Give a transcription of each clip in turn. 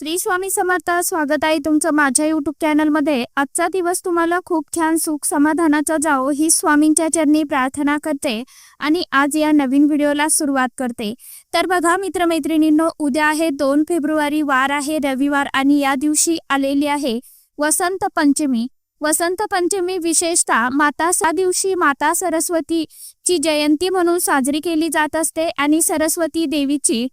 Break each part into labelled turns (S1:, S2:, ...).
S1: श्री स्वामी समर्थ स्वागत आहे तुमचं माझ्या युट्यूब चॅनलमध्ये आजचा दिवस तुम्हाला खूप छान सुख समाधानाचा जाओ ही स्वामींच्या चरणी प्रार्थना करते आणि आज या नवीन व्हिडिओला सुरुवात करते. तर बघा मित्रमैत्रिणींनो उद्या आहे दोन फेब्रुवारी वार आहे रविवार आणि या दिवशी आलेली आहे वसंत पंचमी. वसंत पंचमी विशेषतः माता सा दिवशी माता सरस्वतीची जयंती म्हणून साजरी केली जात असते आणि सरस्वती देवीची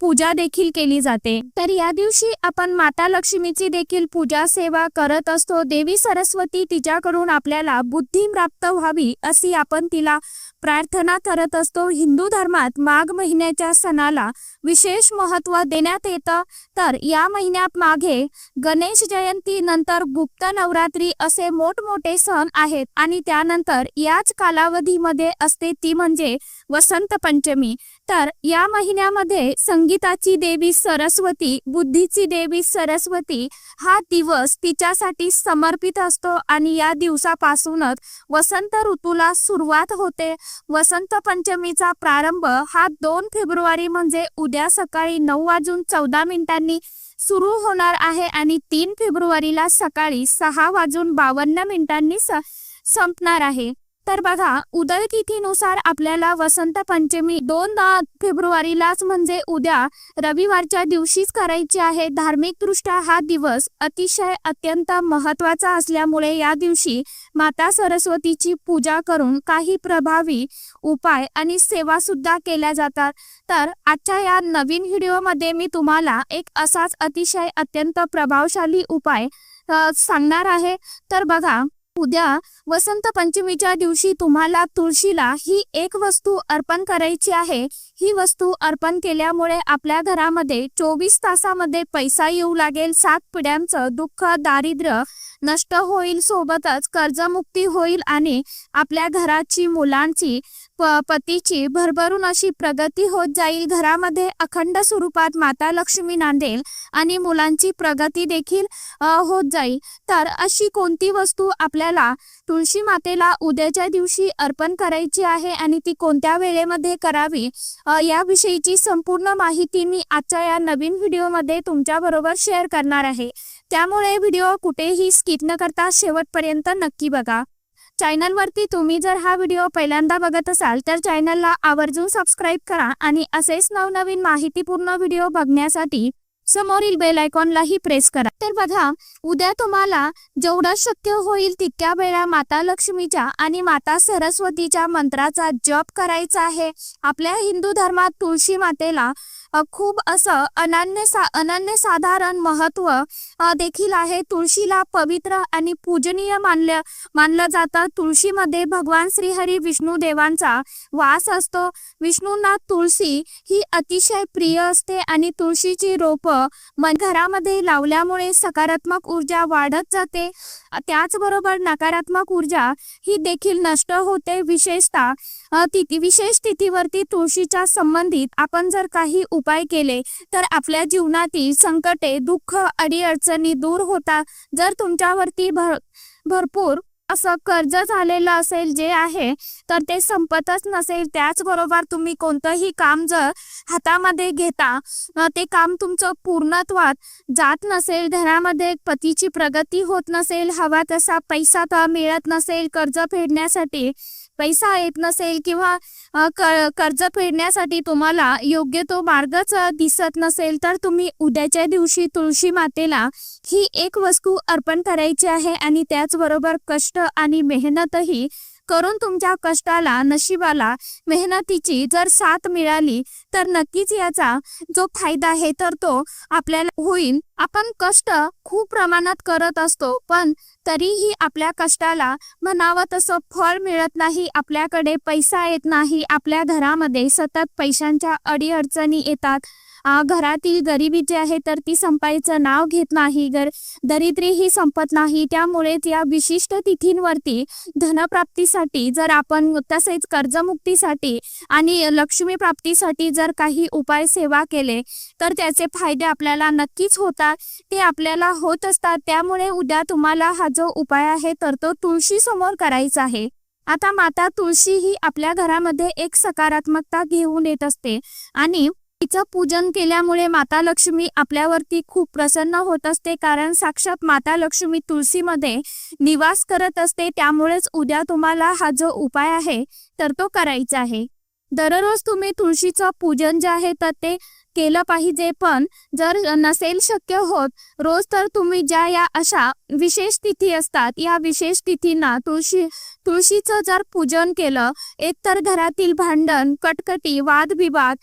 S1: पूजा देखील केली जाते. तर या दिवशी आपण माता लक्ष्मीची देखील पूजा सेवा करत असतो. देवी सरस्वती तिच्याकडून आपल्याला बुद्धी प्राप्त व्हावी अशी आपण तिला प्रार्थना करत असतो. हिंदू धर्मात माघ महिन्याच्या सणाला विशेष महत्त्व देण्यात येतं. तर या महिन्यात मागे गणेश जयंती नंतर गुप्त नवरात्री असे मोठमोठे सण आहेत. आणि त्यानंतर याच कालावधीमध्ये असते ती म्हणजे वसंत पंचमी. तर या महिन्यामध्ये संगीताची देवी सरस्वती बुद्धीची देवी सरस्वती हा दिवस तिच्यासाठी समर्पित असतो आणि या दिवसापासूनच वसंत ऋतूला सुरुवात होते. वसंत पंचमीचा प्रारंभ हा दोन फेब्रुवारी म्हणजे उद्या सकाळी नऊ वाजून चौदा मिनिटांनी सुरू होणार आहे आणि तीन फेब्रुवारीला सकाळी सहा वाजून बावन्न मिनिटांनी स- संपणार आहे. तर बघा उदय तिथीनुसार आपल्याला वसंत पंचमी दोन फेब्रुवारीलाच म्हणजे उद्या रविवारच्या दिवशीच करायची आहे. धार्मिक दृष्ट्या हा दिवस अतिशय अत्यंत महत्त्वाचा असल्यामुळे या दिवशी माता सरस्वतीची पूजा करून काही प्रभावी उपाय आणि सेवा सुद्धा केल्या जातात. तर आजच्या या नवीन व्हिडिओमध्ये मी तुम्हाला एक असाच अतिशय अत्यंत प्रभावशाली उपाय सांगणार आहे. तर बघा उद्या वसंत पंचमीच्या दिवशी तुम्हाला तुळशीला ही एक वस्तू अर्पण करायची आहे. ही वस्तू अर्पण केल्यामुळे आपल्या घरामध्ये चोवीस तासामध्ये पैसा येऊ लागेल. सात पिढ्यांचं दुःख दारिद्र्य नष्ट होईल. सोबतच कर्जमुक्ती होईल आणि आपल्या घराची मुलांची पतीची भरभरून अशी प्रगती होत जाईल. घरामध्ये अखंड स्वरूपात माता लक्ष्मी नांदेल आणि मुलांची प्रगती देखील होत जाईल. तर अशी कोणती वस्तू आपल्याला तुळशी मातेला उद्याच्या दिवशी अर्पण करायची आहे आणि ती कोणत्या वेळेमध्ये करावी याविषयीची संपूर्ण माहिती मी आजच्या या नवीन व्हिडिओमध्ये तुमच्या बरोबर शेअर करणार आहे. त्यामुळे व्हिडिओ कुठेही स्किप न करता शेवटपर्यंत नक्की बघा. चॅनलवरती तुम्ही जर हा व्हिडिओ पहिल्यांदा बघत असाल तर चॅनलला आवर्जून सबस्क्राईब करा आणि असेच नवनवीन माहितीपूर्ण व्हिडिओ बघण्यासाठी समोरील बेल आयकॉनलाही प्रेस करा. तर बघा उद्या तुम्हाला जेवढं शक्य होईल तितक्या वेळा माता लक्ष्मीच्या आणि माता सरस्वतीच्या मंत्राचा जप करायचा आहे. आपल्या हिंदू धर्मात तुळशी मातेला खूप असं अनन्य सा अनन्य साधारण महत्त्व देखील आहे. तुळशीला पवित्र आणि पूजनीय मानलं मानलं जातं. तुळशीमध्ये भगवान श्रीहरी विष्णू देवांचा वास असतो. विष्णूंना तुळशी ही अतिशय प्रिय असते आणि तुळशीची रोपं घरामध्ये लावल्यामुळे सकारात्मक ऊर्जा वाढत जाते. त्याचबरोबर नकारात्मक ऊर्जा ही देखील नष्ट होते. विशेषतः तिथी विशेष तिथीवरती तुळशीच्या संबंधित आपण जर काही उपाय केले तर आपल्या जीवनातील संकटे दुःख अडीअडचणी दूर होतात जर तुमच्यावरती भर भरपूर असं कर्ज झालेलं असेल जे आहे तर ते संपतच नसेल. त्याचबरोबर तुम्ही कोणतंही काम जर हातामध्ये घेता ते काम तुमचं पूर्णत्वात जात नसेल घरामध्ये पतीची प्रगती होत नसेल हवा तसा पैसा तर मिळत नसेल कर्ज फेडण्यासाठी पैसा येत नसेल किंवा क- कर्ज फेडण्यासाठी तुम्हाला योग्य तो मार्गच दिसत नसेल तर तुम्ही उद्याच्या दिवशी तुळशी मातेला ही एक वस्तू अर्पण करायची आहे आणि त्याचबरोबर कष्ट आणि मेहनतही करून तुमच्या कष्टाला नशिबाला मेहनतीची जर साथ मिळाली तर नक्कीच याचा जो फायदा आहे तर तो आपल्याला होईल. आपण कष्ट खूप प्रमाणात करत असतो पण तरीही आपल्या कष्टाला म्हणावं तसं फळ मिळत नाही आपल्याकडे पैसा येत नाही आपल्या घरामध्ये सतत पैशांच्या अडीअडचणी येतात. घरातील गरिबी जी आहे तर ती संपायचं नाव घेत नाही गर दरिद्री ही संपत नाही. त्यामुळेच या विशिष्ट तिथींवरती धनप्राप्तीसाठी जर आपण तसेच कर्जमुक्तीसाठी आणि लक्ष्मी प्राप्तीसाठी जर काही उपाय सेवा केले तर त्याचे फायदे आपल्याला नक्कीच होतात. ते आपल्याला होत असतात. त्यामुळे उद्या तुम्हाला हा जो उपाय आहे तर तो तुळशी समोर करायचा आहे. आता माता तुळशी ही आपल्या घरामध्ये एक सकारात्मकता घेऊन येत असते आणि तिचं पूजन केल्यामुळे माता लक्ष्मी आपल्यावरती खूप प्रसन्न होत असते. कारण साक्षात माता लक्ष्मी तुळशीमध्ये निवास करत असते. त्यामुळेच उद्या तुम्हाला हा जो उपाय आहे तर तो करायचा आहे. दररोज तुम्ही तुळशीचं पूजन जे आहे तर ते केलं पाहिजे. पण जर नसेल शक्य होत रोज तर तुम्ही ज्या या अशा विशेष तिथी असतात या विशेष तिथींना तुळशी तुळशीचं जर पूजन केलं एकतर घरातील भांडण कटकटी वादविवाद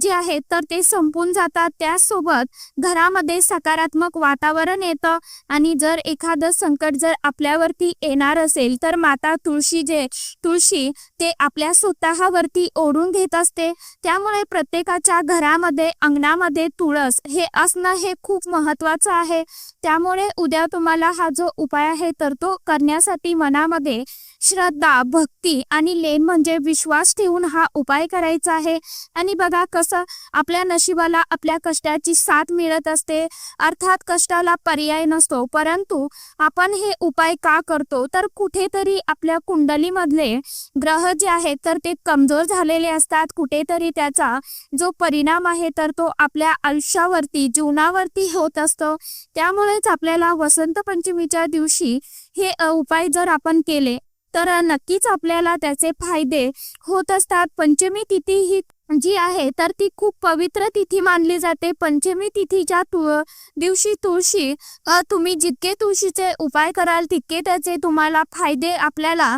S1: जे आहेत तर ते संपून जातात. त्याचसोबत घरामध्ये सकारात्मक वातावरण येतं आणि जर एखादं संकट जर आपल्यावरती येणार असेल तर माता तुळशी जे तुळशी ते आपल्या स्वतःवरती ओढून घेत असते. त्यामुळे प्रत्येकाच्या घरामध्ये अंगणामध्ये तुळस हे असणं हे खूप महत्वाचं आहे. त्यामुळे उद्या तुम्हाला हा जो उपाय आहे तर तो करण्यासाठी मनामध्ये श्रद्धा भक्ती आणि लेन म्हणजे विश्वास ठेवून हा उपाय करायचा आहे. आणि बघा कसं आपल्या नशिबाला आपल्या कष्टाची साथ मिळत असते. अर्थात कष्टाला पर्याय नसतो. परंतु आपण हे उपाय का करतो? तर कुठेतरी आपल्या कुंडलीमधले ग्रह जे आहेत तर ते कमजोर झालेले असतात. कुठेतरी त्याचा जो परिणाम आहे तर तो आपल्या आयुष्यावरती जीवनावरती होत असतो. त्यामुळेच आपल्याला वसंत पंचमीच्या दिवशी हे उपाय जर आपण केले तर नक्कीच आपल्याला त्याचे फायदे होत असतात. पंचमी तिथी ही जी आहे तर ती खूप पवित्र तिथी मानली जाते. पंचमी तिथीच्या तु दिवशी तुळशी तुम्ही जितके तुळशीचे उपाय कराल तितके त्याचे तुम्हाला फायदे आपल्याला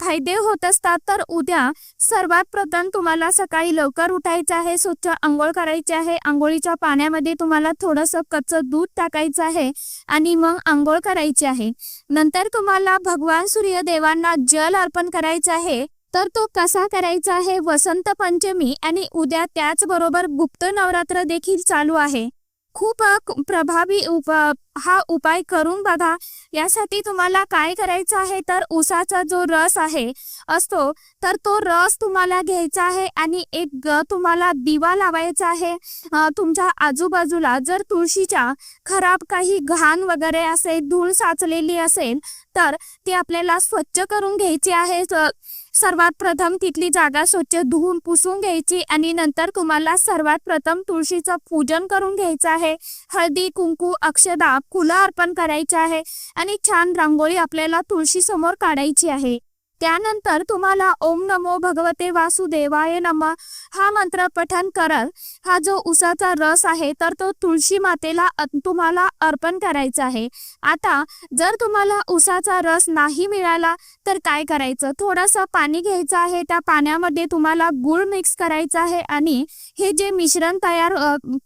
S1: फायदे होत असतात. तर उद्या सर्वात प्रथम तुम्हाला सकाळी लवकर उठायचं आहे स्वच्छ आंघोळ करायची आहे. आंघोळीच्या पाण्यामध्ये तुम्हाला थोडंसं कच्चं दूध टाकायचं आहे आणि मग आंघोळ करायची आहे. नंतर तुम्हाला भगवान सूर्यदेवांना जल अर्पण करायचं आहे. तर तो कसा करायचा आहे? वसंत पंचमी आणि उद्या त्याचबरोबर गुप्त नवरात्र देखील चालू आहे. खूप प्रभावी उप हा उपाय करून बघा. यासाठी तुम्हाला काय करायचं आहे? तर उसाचा जो रस आहे असतो तर तो रस तुम्हाला घ्यायचा आहे आणि एक तुम्हाला दिवा लावायचा आहे. तुमच्या आजूबाजूला जर तुळशीच्या खराब काही घाण वगैरे असेल धूळ साचलेली असेल तर ती आपल्याला स्वच्छ करून घ्यायची आहे. सर्वात प्रथम तिथली जागा स्वच्छ धुवून पुसून घ्यायची आणि नंतर तुम्हाला सर्वात प्रथम तुळशीचं पूजन करून घ्यायचं आहे. हळदी कुंकू अक्षदा फुलं अर्पण करायचे आहे आणि छान रांगोळी आपल्याला तुळशी समोर काढायची आहे. त्यानंतर तुम्हाला ओम नमो भगवते वासुदेवाय नमा हा मंत्र पठन करत हा जो उसाचा रस आहे तर तो तुळशी मातेला तुम्हाला अर्पण करायचा आहे. आता जर तुम्हाला उसाचा रस नाही मिळाला तर काय करायचं? थोडंसं पाणी घ्यायचं आहे त्या पाण्यामध्ये तुम्हाला गुळ मिक्स करायचं आहे आणि हे जे मिश्रण तयार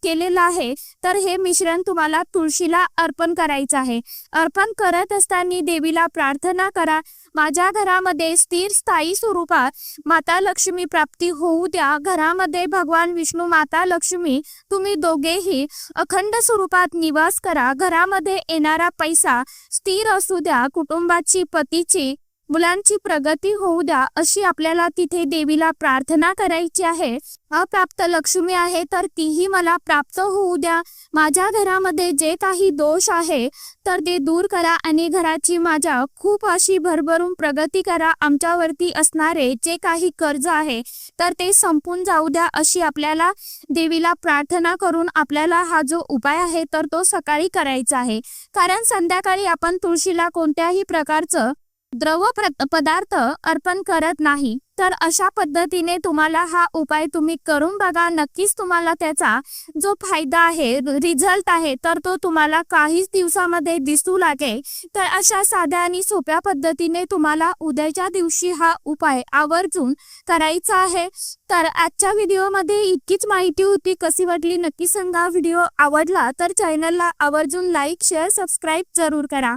S1: केलेलं आहे तर हे मिश्रण तुम्हाला तुळशीला अर्पण करायचं आहे. अर्पण करत असताना देवीला प्रार्थना करा. माझ्या घरामध्ये स्थिर स्थायी स्वरूपात माता लक्ष्मी प्राप्ती होऊ द्या. घरामध्ये भगवान विष्णू माता लक्ष्मी तुम्ही दोघेही अखंड स्वरूपात निवास करा. घरामध्ये येणारा पैसा स्थिर असू द्या. कुटुंबाची पतीची मुलांची प्रगती होऊ द्या अशी आपल्याला तिथे देवीला प्रार्थना करायची आहे. अप्राप्त लक्ष्मी आहे तर तीही मला प्राप्त होऊ द्या. माझ्या घरामध्ये जे काही दोष आहे तर ते दूर करा आणि घराची माझ्या खूप अशी भरभरून प्रगती करा. आमच्यावरती असणारे जे काही कर्ज आहे तर ते संपून जाऊ द्या अशी आपल्याला देवीला प्रार्थना करून आपल्याला हा जो उपाय आहे तर तो सकाळी करायचा आहे. कारण संध्याकाळी आपण तुळशीला कोणत्याही प्रकारचं द्रव प्र- पदार्थ अर्पण करत नाही तर अशा पद्धतीने तुम्हाला हा उपाय तुम्ही करून बघा. नक्कीच तुम्हाला त्याचा जो फायदा आहे रिझल्ट आहे तर तो तुम्हाला काहीच दिवसामध्ये दिसू लागेल. तर अशा साध्या आणि सोप्या पद्धतीने तुम्हाला उद्याच्या दिवशी हा उपाय आवर्जून करायचा आहे. तर आजच्या व्हिडिओमध्ये इतकीच माहिती होती. कशी वाटली नक्की सांगा. व्हिडिओ आवडला तर चॅनलला आवर्जून लाईक शेअर सबस्क्राईब जरूर करा.